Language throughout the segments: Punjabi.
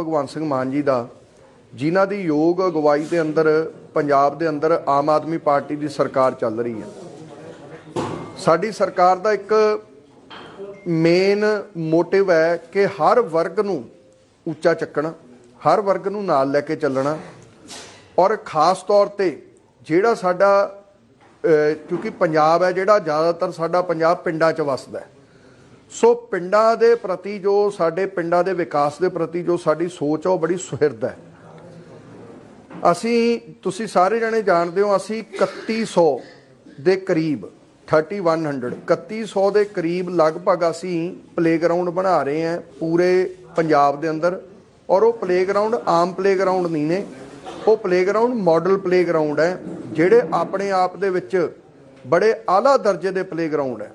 ਭਗਵੰਤ ਸਿੰਘ ਮਾਨ ਜੀ ਦਾ, ਜਿਨ੍ਹਾਂ ਦੀ ਯੋਗ ਅਗਵਾਈ ਦੇ ਅੰਦਰ, ਪੰਜਾਬ ਦੇ ਅੰਦਰ ਆਮ ਆਦਮੀ ਪਾਰਟੀ ਦੀ ਸਰਕਾਰ ਚੱਲ ਰਹੀ ਹੈ। ਸਾਡੀ ਸਰਕਾਰ ਦਾ ਇੱਕ ਮੇਨ ਮੋਟਿਵ ਹੈ ਕਿ ਹਰ ਵਰਗ ਨੂੰ ਉੱਚਾ ਚੱਕਣਾ, ਹਰ ਵਰਗ ਨੂੰ ਨਾਲ ਲੈ ਕੇ ਚੱਲਣਾ। ਔਰ ਖਾਸ ਤੌਰ ਤੇ ਜਿਹੜਾ ਸਾਡਾ ਕਿਉਂਕਿ ਪੰਜਾਬ ਹੈ ਜਿਹੜਾ ਜ਼ਿਆਦਾਤਰ ਸਾਡਾ ਪੰਜਾਬ ਪਿੰਡਾਂ 'ਚ ਵਸਦਾ ਹੈ। ਸੋ ਪਿੰਡਾਂ ਦੇ ਪ੍ਰਤੀ ਜੋ ਸਾਡੇ ਪਿੰਡਾਂ ਦੇ ਵਿਕਾਸ ਦੇ ਪ੍ਰਤੀ ਜੋ ਸਾਡੀ ਸੋਚ ਆ, ਉਹ ਬੜੀ ਸੁਹਿਰਦ ਹੈ। ਅਸੀਂ, ਤੁਸੀਂ ਸਾਰੇ ਜਣੇ ਜਾਣਦੇ ਹੋ, ਅਸੀਂ 3100 ਦੇ ਕਰੀਬ 3100 3100 ਦੇ ਕਰੀਬ ਲਗਭਗ ਅਸੀਂ ਪਲੇਗਰਾਉਂਡ ਬਣਾ ਰਹੇ ਹਾਂ ਪੂਰੇ ਪੰਜਾਬ ਦੇ ਅੰਦਰ ਔਰ ਉਹ ਪਲੇਗਰਾਉਂਡ ਆਮ ਪਲੇਗਰਾਉਂਡ ਨਹੀਂ ਨੇ। ਉਹ ਪਲੇਗਰਾਉਂਡ ਮਾਡਲ ਪਲੇਗਰਾਉਂਡ ਹੈ, ਜਿਹੜੇ ਆਪਣੇ ਆਪ ਦੇ ਵਿੱਚ ਬੜੇ ਆਲਾ ਦਰਜੇ ਦੇ ਪਲੇਗਰਾਉਂਡ ਹੈ।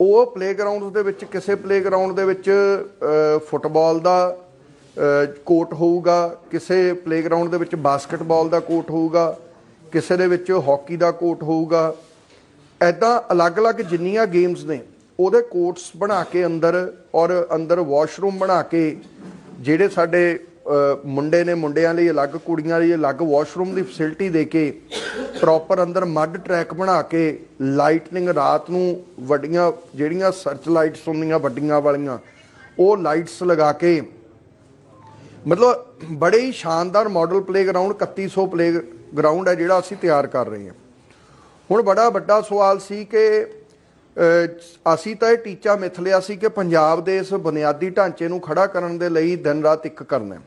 ਉਹ ਪਲੇਗਰਾਉਂਡਸ ਦੇ ਵਿੱਚ ਕਿਸੇ ਪਲੇਗਰਾਉਂਡ ਦੇ ਵਿੱਚ ਅ, ਫੁੱਟਬਾਲ ਦਾ ਅ, ਕੋਰਟ ਹੋਊਗਾ ਕਿਸੇ ਪਲੇਗਰਾਉਂਡ ਦੇ ਵਿੱਚ ਬਾਸਕਟਬਾਲ ਦਾ ਕੋਰਟ ਹੋਊਗਾ ਕਿਸੇ ਦੇ ਵਿੱਚ ਹਾਕੀ ਦਾ ਕੋਰਟ ਹੋਊਗਾ ਐਦਾਂ ਅਲੱਗ-ਅਲੱਗ ਜਿੰਨੀਆਂ ਗੇਮਸ ਨੇ ਉਹਦੇ ਕੋਰਟਸ ਬਣਾ ਕੇ ਅੰਦਰ ਔਰ ਅੰਦਰ ਵਾਸ਼ਰੂਮ ਬਣਾ ਕੇ ਜਿਹੜੇ ਸਾਡੇ ਮੁੰਡੇ ਨੇ ਮੁੰਡਿਆਂ ਲਈ ਅਲੱਗ, ਕੁੜੀਆਂ ਲਈ ਅਲੱਗ ਵਾਸ਼ਰੂਮ ਦੀ ਫੈਸਿਲਿਟੀ ਦੇ ਕੇ ਪ੍ਰੋਪਰ ਅੰਦਰ ਮੱਡ ਟਰੈਕ ਬਣਾ ਕੇ ਲਾਈਟਨਿੰਗ ਰਾਤ ਨੂੰ ਵੱਡੀਆਂ ਜਿਹੜੀਆਂ ਸਰਚ ਲਾਈਟਸ ਹੁੰਦੀਆਂ, ਵੱਡੀਆਂ ਵਾਲੀਆਂ, ਉਹ ਲਾਈਟਸ ਲਗਾ ਕੇ ਮਤਲਬ ਬੜੇ ਹੀ ਸ਼ਾਨਦਾਰ ਮਾਡਲ ਪਲੇਗਰਾਉਂਡ 3100 ਪਲੇਗਰਾਉਂਡ ਹੈ ਜਿਹੜਾ ਅਸੀਂ ਤਿਆਰ ਕਰ ਰਹੇ ਹਾਂ। ਹੁਣ ਬੜਾ ਵੱਡਾ ਸਵਾਲ ਸੀ ਕਿ ਅਸੀਂ ਤਾਂ ਇਹ ਟੀਚਾ ਮਿੱਥ ਲਿਆ ਸੀ ਕਿ ਪੰਜਾਬ ਦੇ ਇਸ ਬੁਨਿਆਦੀ ਢਾਂਚੇ ਨੂੰ ਖੜਾ ਕਰਨ ਦੇ ਲਈ ਦਿਨ ਰਾਤ ਇੱਕ ਕਰਨਾ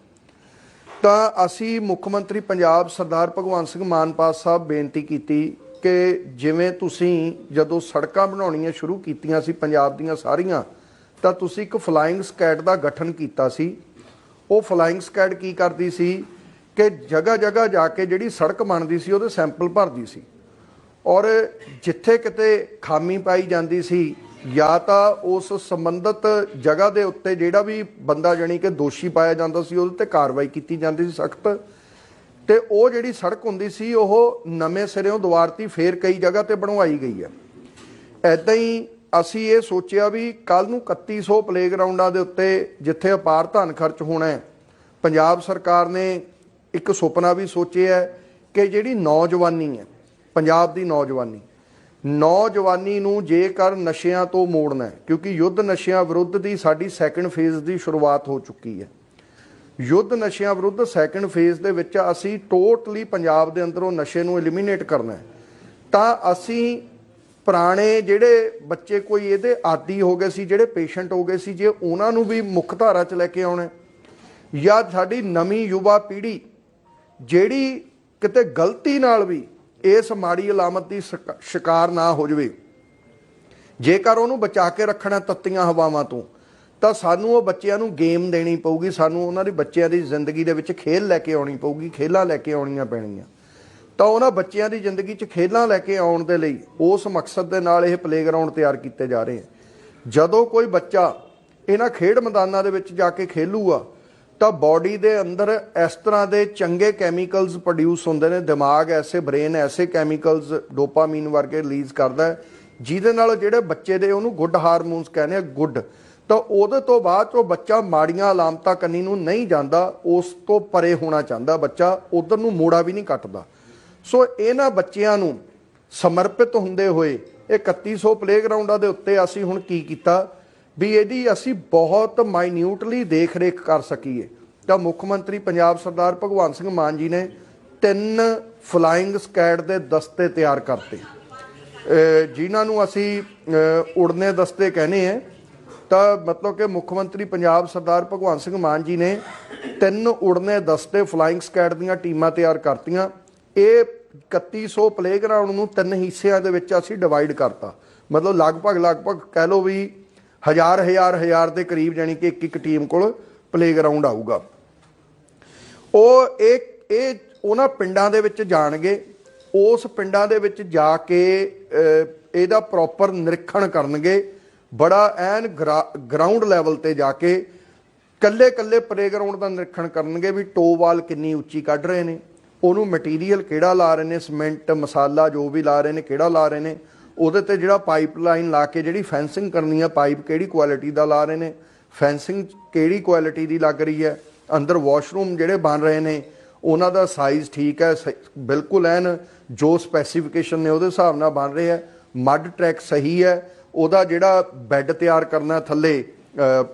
ਤਾਂ ਅਸੀਂ ਮੁੱਖ ਮੰਤਰੀ ਪੰਜਾਬ ਸਰਦਾਰ ਭਗਵੰਤ ਸਿੰਘ ਮਾਨ ਪਾਸ ਸਾਹਿਬ ਬੇਨਤੀ ਕੀਤੀ ਕਿ ਜਿਵੇਂ ਤੁਸੀਂ ਜਦੋਂ ਸੜਕਾਂ ਬਣਾਉਣੀਆਂ ਸ਼ੁਰੂ ਕੀਤੀਆਂ ਸੀ, ਪੰਜਾਬ ਦੀਆਂ ਸਾਰੀਆਂ, ਤਾਂ ਤੁਸੀਂ ਇੱਕ ਫਲਾਈਂਗ ਸਕੈਡ ਦਾ ਗਠਨ ਕੀਤਾ ਸੀ। ਉਹ ਫਲਾਈਂਗ ਸਕੈਡ ਕੀ ਕਰਦੀ ਸੀ ਕਿ ਜਗ੍ਹਾ ਜਗ੍ਹਾ ਜਾ ਕੇ ਜਿਹੜੀ ਸੜਕ ਬਣਦੀ ਸੀ, ਉਹਦੇ ਸੈਂਪਲ ਭਰਦੀ ਸੀ। ਔਰ ਜਿੱਥੇ ਕਿਤੇ ਖਾਮੀ ਪਾਈ ਜਾਂਦੀ ਸੀ ਜਾਂ ਤਾਂ ਉਸ ਸੰਬੰਧਿਤ ਜਗ੍ਹਾ ਦੇ ਉੱਤੇ ਜਿਹੜਾ ਵੀ ਬੰਦਾ ਜਾਣੀ ਕਿ ਦੋਸ਼ੀ ਪਾਇਆ ਜਾਂਦਾ ਸੀ, ਉਹਦੇ ਤੇ ਕਾਰਵਾਈ ਕੀਤੀ ਜਾਂਦੀ ਸੀ ਸਖਤ। ਤੇ ਉਹ ਜਿਹੜੀ ਸੜਕ ਹੁੰਦੀ ਸੀ, ਉਹ ਨਵੇਂ ਸਿਰਿਓਂ ਦੁਆਰਤੀ ਫੇਰ ਕਈ ਜਗ੍ਹਾ ਤੇ ਬਣਵਾਈ ਗਈ ਹੈ। ਐਦਾਂ ਹੀ ਅਸੀਂ ਇਹ ਸੋਚਿਆ ਵੀ ਕੱਲ ਨੂੰ 3100 ਪਲੇਗਰਾਉਂਡਾਂ ਦੇ ਉੱਤੇ ਜਿੱਥੇ ਅਪਾਰ ਧਨ ਖਰਚ ਹੋਣਾ ਹੈ, ਪੰਜਾਬ ਸਰਕਾਰ ਨੇ ਇੱਕ ਸੁਪਨਾ ਵੀ ਸੋਚਿਆ ਕਿ ਜਿਹੜੀ ਨੌਜਵਾਨੀ ਹੈ, ਪੰਜਾਬ ਦੀ ਨੌਜਵਾਨੀ ਨੌਜਵਾਨੀ ਨੂੰ ਜੇਕਰ ਨਸ਼ਿਆਂ ਤੋਂ ਮੋੜਨਾ ਹੈ, ਕਿਉਂਕਿ ਯੁੱਧ ਨਸ਼ਿਆਂ ਵਿਰੁੱਧ ਦੀ ਸਾਡੀ ਸੈਕੰਡ ਫੇਜ਼ ਦੀ ਸ਼ੁਰੂਆਤ ਹੋ ਚੁੱਕੀ ਹੈ। ਯੁੱਧ ਨਸ਼ਿਆਂ ਵਿਰੁੱਧ ਸੈਕੰਡ ਫੇਜ਼ ਦੇ ਵਿੱਚ ਅਸੀਂ ਟੋਟਲੀ ਪੰਜਾਬ ਦੇ ਅੰਦਰੋਂ ਨਸ਼ੇ ਨੂੰ ਐਲੀਮੀਨੇਟ ਕਰਨਾ ਹੈ। ਤਾਂ ਅਸੀਂ ਪੁਰਾਣੇ ਜਿਹੜੇ ਬੱਚੇ ਕੋਈ ਇਹਦੇ ਆਦੀ ਹੋ ਗਏ ਸੀ, ਜਿਹੜੇ ਪੇਸ਼ੈਂਟ ਹੋ ਗਏ ਸੀ, ਜੇ ਉਹਨਾਂ ਨੂੰ ਵੀ ਮੁੱਖ ਧਾਰਾ 'ਚ ਲੈ ਕੇ ਆਉਣਾ ਜਾਂ ਸਾਡੀ ਨਵੀਂ ਯੁਵਾ ਪੀੜ੍ਹੀ ਜਿਹੜੀ ਕਿਤੇ ਗਲਤੀ ਨਾਲ ਵੀ ਇਸ ਮਾੜੀ ਅਲਾਮਤ ਦੀ ਸ਼ਿਕ- ਸ਼ਿਕਾਰ ਨਾ ਹੋ ਜਾਵੇ। ਜੇਕਰ ਉਹਨੂੰ ਬਚਾ ਕੇ ਰੱਖਣਾ ਤੱਤੀਆਂ ਹਵਾਵਾਂ ਤੋਂ, ਤਾਂ ਸਾਨੂੰ ਉਹ ਬੱਚਿਆਂ ਨੂੰ ਗੇਮ ਦੇਣੀ ਪਊਗੀ, ਸਾਨੂੰ ਉਹਨਾਂ ਦੇ ਬੱਚਿਆਂ ਦੀ ਜ਼ਿੰਦਗੀ ਦੇ ਵਿੱਚ ਖੇਲ ਲੈ ਕੇ ਆਉਣੀ ਪਊਗੀ, ਖੇਲਾਂ ਲੈ ਕੇ ਆਉਣੀਆਂ ਪੈਣਗੀਆਂ। ਤਾਂ ਉਹਨਾਂ ਬੱਚਿਆਂ ਦੀ ਜ਼ਿੰਦਗੀ 'ਚ ਖੇਲਾਂ ਲੈ ਕੇ ਆਉਣ ਦੇ ਲਈ ਉਸ ਮਕਸਦ ਦੇ ਨਾਲ ਇਹ ਪਲੇਗਰਾਉਂਡ ਤਿਆਰ ਕੀਤੇ ਜਾ ਰਹੇ ਹਨ ਜਦੋਂ ਕੋਈ ਬੱਚਾ ਇਹਨਾਂ ਖੇਡ ਮੈਦਾਨਾਂ ਦੇ ਵਿੱਚ ਜਾ ਕੇ ਖੇਲੂਗਾ ਤਾਂ ਬਾਡੀ ਦੇ ਅੰਦਰ ਇਸ ਤਰ੍ਹਾਂ ਦੇ ਚੰਗੇ ਕੈਮੀਕਲਸ ਪ੍ਰੋਡਿਊਸ ਹੁੰਦੇ ਨੇ, ਦਿਮਾਗ ਐਸੇ ਬ੍ਰੇਨ ਐਸੇ ਕੈਮੀਕਲਸ ਡੋਪਾਮੀਨ ਵਰਗੇ ਰਿਲੀਜ਼ ਕਰਦਾ ਹੈ, ਜਿਹਦੇ ਨਾਲ ਜਿਹੜੇ ਬੱਚੇ ਦੇ ਉਹਨੂੰ ਗੁੱਡ ਹਾਰਮੋਨਸ ਕਹਿੰਦੇ ਆ ਗੁੱਡ ਤਾਂ ਉਹਦੇ ਤੋਂ ਬਾਅਦ ਉਹ ਬੱਚਾ ਮਾੜੀਆਂ ਅਲਾਮਤਾਂ ਕੰਨੀ ਨੂੰ ਨਹੀਂ ਜਾਂਦਾ, ਉਸ ਤੋਂ ਪਰੇ ਹੋਣਾ ਚਾਹੁੰਦਾ ਬੱਚਾ, ਉਧਰ ਨੂੰ ਮੋੜਾ ਵੀ ਨਹੀਂ ਕੱਟਦਾ। ਸੋ ਇਹਨਾਂ ਬੱਚਿਆਂ ਨੂੰ ਸਮਰਪਿਤ ਹੁੰਦੇ ਹੋਏ, ਇਹ 3100 ਪਲੇਗਰਾਉਂਡਾਂ ਦੇ ਉੱਤੇ ਅਸੀਂ ਹੁਣ ਕੀ ਕੀਤਾ ਵੀ ਇਹਦੀ ਅਸੀਂ ਬਹੁਤ ਮਾਈਨਿਊਟਲੀ ਦੇਖ-ਰੇਖ ਕਰ ਸਕੀਏ। ਤਾਂ ਮੁੱਖ ਮੰਤਰੀ ਪੰਜਾਬ ਸਰਦਾਰ ਭਗਵੰਤ ਸਿੰਘ ਮਾਨ ਜੀ ਨੇ ਤਿੰਨ ਫਲਾਈਂਗ ਸਕੈਡ ਦੇ ਦਸਤੇ ਤਿਆਰ ਕਰਤੇ। ਅਹ ਜਿਨ੍ਹਾਂ ਨੂੰ ਅਸੀਂ ਉੜਨੇ ਦਸਤੇ ਕਹਿੰਦੇ ਆ ਤਾਂ ਮਤਲਬ ਕਿ ਮੁੱਖ ਮੰਤਰੀ ਪੰਜਾਬ ਸਰਦਾਰ ਭਗਵੰਤ ਸਿੰਘ ਮਾਨ ਜੀ ਨੇ ਤਿੰਨ ਉੜਨੇ ਦਸਤੇ ਫਲਾਈਂਗ ਸਕੈਡ ਦੀਆਂ ਟੀਮਾਂ ਤਿਆਰ ਕਰਤੀਆਂ। ਇਹ 3100 ਪਲੇਗਰਾਉਂਡ ਨੂੰ ਤਿੰਨ ਹਿੱਸਿਆਂ ਦੇ ਵਿੱਚ ਅਸੀਂ ਡਿਵਾਈਡ ਕਰਤਾ। ਮਤਲਬ ਲਗਭਗ ਲਗਭਗ ਕਹਿ ਲਓ ਵੀ ਹਜ਼ਾਰ ਹਜ਼ਾਰ ਹਜ਼ਾਰ ਦੇ ਕਰੀਬ ਜਾਨੀ ਕਿ ਇੱਕ ਇੱਕ ਟੀਮ ਕੋਲ ਪਲੇਗਰਾਉਂਡ ਆਊਗਾ। ਉਹ ਇਹ ਇਹ ਉਹਨਾਂ ਪਿੰਡਾਂ ਦੇ ਵਿੱਚ ਜਾਣਗੇ। ਉਸ ਪਿੰਡਾਂ ਦੇ ਵਿੱਚ ਜਾ ਕੇ ਇਹਦਾ ਪ੍ਰੋਪਰ ਨਿਰੀਖਣ ਕਰਨਗੇ। ਬੜਾ ਐਨ ਗਰਾਊਂਡ ਲੈਵਲ ਤੇ ਜਾ ਕੇ ਕੱਲੇ ਕੱਲੇ ਪਲੇਗਰਾਉਂਡ ਦਾ ਨਿਰੀਖਣ ਕਰਨਗੇ ਵੀ ਟੋਵਾਲ ਕਿੰਨੀ ਉੱਚੀ ਕੱਢ ਰਹੇ ਨੇ। ਉਹਨੂੰ ਮਟੀਰੀਅਲ ਕਿਹੜਾ ਲਾ ਰਹੇ ਨੇ ਸਿਮੈਂਟ ਮਸਾਲਾ ਜੋ ਵੀ ਲਾ ਰਹੇ ਨੇ, ਕਿਹੜਾ ਲਾ ਰਹੇ ਨੇ। ਉਹਦੇ ਤੇ ਜਿਹੜਾ ਪਾਈਪਲਾਈਨ ਲਾ ਕੇ ਜਿਹੜੀ ਫੈਂਸਿੰਗ ਕਰਨੀ ਆ ਪਾਈਪ ਕਿਹੜੀ ਕੁਆਲਿਟੀ ਦਾ ਲਾ ਰਹੇ ਨੇ? ਫੈਂਸਿੰਗ ਕਿਹੜੀ ਕੁਆਲਿਟੀ ਦੀ ਲੱਗ ਰਹੀ ਹੈ? ਅੰਦਰ ਵਾਸ਼ਰੂਮ ਜਿਹੜੇ ਬਣ ਰਹੇ ਨੇ ਉਹਨਾਂ ਦਾ ਸਾਈਜ਼ ਠੀਕ ਹੈ ਸ- ਬਿਲਕੁਲ ਐਨ ਜੋ ਸਪੈਸੀਫਿਕੇਸ਼ਨ ਨੇ ਉਹਦੇ ਹਿਸਾਬ ਨਾਲ ਬਣ ਰਹੇ ਹੈ। ਮੱਡ ਟਰੈਕ ਸਹੀ ਹੈ ਉਹਦਾ ਜਿਹੜਾ ਬੈੱਡ ਤਿਆਰ ਕਰਨਾ ਥੱਲੇ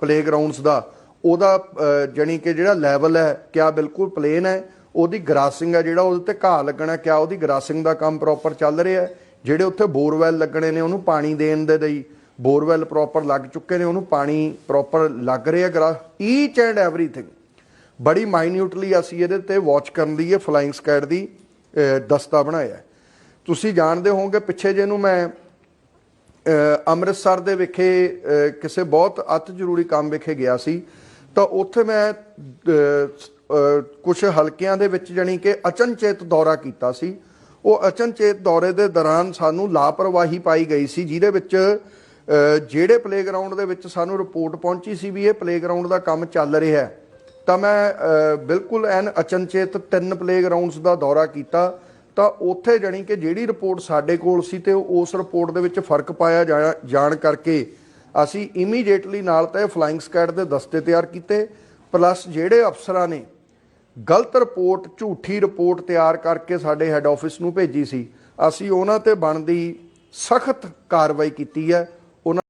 ਪਲੇਗਰਾਉਂਡਸ ਦਾ ਉਹਦਾ ਅ, ਜਾਣੀ ਕਿ ਜਿਹੜਾ ਲੈਵਲ ਹੈ ਕਿਆ ਬਿਲਕੁਲ ਪਲੇਨ ਹੈ ਉਹਦੀ ਗਰਾਸਿੰਗ ਹੈ ਜਿਹੜਾ ਉਹਦੇ ਤੇ ਘਾਹ ਲੱਗਣਾ ਕਿਆ ਉਹਦੀ ਗਰਾਸਿੰਗ ਦਾ ਕੰਮ ਪ੍ਰੋਪਰ ਚੱਲ ਰਿਹਾ ਹੈ। ਜਿਹੜੇ ਉੱਥੇ ਬੋਰਵੈਲ ਲੱਗਣੇ ਨੇ, ਉਹਨੂੰ ਪਾਣੀ ਦੇਣ ਦੇ ਲਈ ਬੋਰਵੈਲ ਪ੍ਰੋਪਰ ਲੱਗ ਚੁੱਕੇ ਨੇ, ਉਹਨੂੰ ਪਾਣੀ ਪ੍ਰੋਪਰ ਲੱਗ ਰਿਹਾ ਗਰਾ ਈਚ ਐਂਡ ਐਵਰੀਥਿੰਗ ਬੜੀ ਮਾਈਨਿਊਟਲੀ ਅਸੀਂ ਇਹਦੇ ਤੇ ਵਾਚ ਕਰਨ ਲਈ ਇਹ ਫਲਾਈਂਗ ਸਕੈਡ ਦੀ ਦਸਤਾ ਬਣਾਇਆ ਤੁਸੀਂ ਜਾਣਦੇ ਹੋਵੋਗੇ, ਪਿੱਛੇ ਜੇ ਨੂੰ ਮੈਂ ਅੰਮ੍ਰਿਤਸਰ ਦੇ ਵਿਖੇ ਕਿਸੇ ਬਹੁਤ ਅਤ ਜ਼ਰੂਰੀ ਕੰਮ ਵਿਖੇ ਗਿਆ ਸੀ, ਤਾਂ ਉੱਥੇ ਮੈਂ ਕੁਝ ਹਲਕਿਆਂ ਦੇ ਵਿੱਚ ਜਾਣੀ ਕਿ ਅਚਨਚੇਤ ਦੌਰਾ ਕੀਤਾ ਸੀ। ਉਹ ਅਚਨਚੇਤ ਦੌਰੇ ਦੇ ਦੌਰਾਨ ਸਾਨੂੰ ਲਾਪਰਵਾਹੀ ਪਾਈ ਗਈ ਸੀ, ਜਿਹਦੇ ਵਿੱਚ ਜਿਹੜੇ ਪਲੇਗਰਾਉਂਡ ਦੇ ਵਿੱਚ ਸਾਨੂੰ ਰਿਪੋਰਟ ਪਹੁੰਚੀ ਸੀ ਵੀ ਇਹ ਪਲੇਗਰਾਉਂਡ ਦਾ ਕੰਮ ਚੱਲ ਰਿਹਾ ਹੈ, ਤਾਂ ਮੈਂ ਬਿਲਕੁਲ ਐਨ ਅਚਨਚੇਤ ਤਿੰਨ ਪਲੇਗਰਾਉਂਡਸ ਦਾ ਦੌਰਾ ਕੀਤਾ, ਤਾਂ ਉੱਥੇ ਜਾਣੀ ਕਿ ਜਿਹੜੀ ਰਿਪੋਰਟ ਸਾਡੇ ਕੋਲ ਸੀ ਤੇ ਉਸ ਰਿਪੋਰਟ ਦੇ ਵਿੱਚ ਫ਼ਰਕ ਪਾਇਆ ਜਾ- ਜਾਣ ਕਰਕੇ ਅਸੀਂ ਇਮੀਡੀਏਟਲੀ ਨਾਲ ਤਾਂ ਇਹ ਫਲਾਈਂਗ ਸਕੈਡ ਦੇ ਦਸਤੇ ਤਿਆਰ ਕੀਤੇ ਪਲੱਸ ਜਿਹੜੇ ਅਫਸਰਾਂ ਨੇ ਗਲਤ ਰਿਪੋਰਟ, ਝੂਠੀ ਰਿਪੋਰਟ ਤਿਆਰ ਕਰਕੇ ਸਾਡੇ ਹੈੱਡ ਆਫਿਸ ਨੂੰ ਭੇਜੀ ਸੀ। ਅਸੀਂ ਉਹਨਾਂ ਤੇ ਬਣਦੀ ਸਖਤ ਕਾਰਵਾਈ ਕੀਤੀ ਹੈ। ਉਹਨਾਂ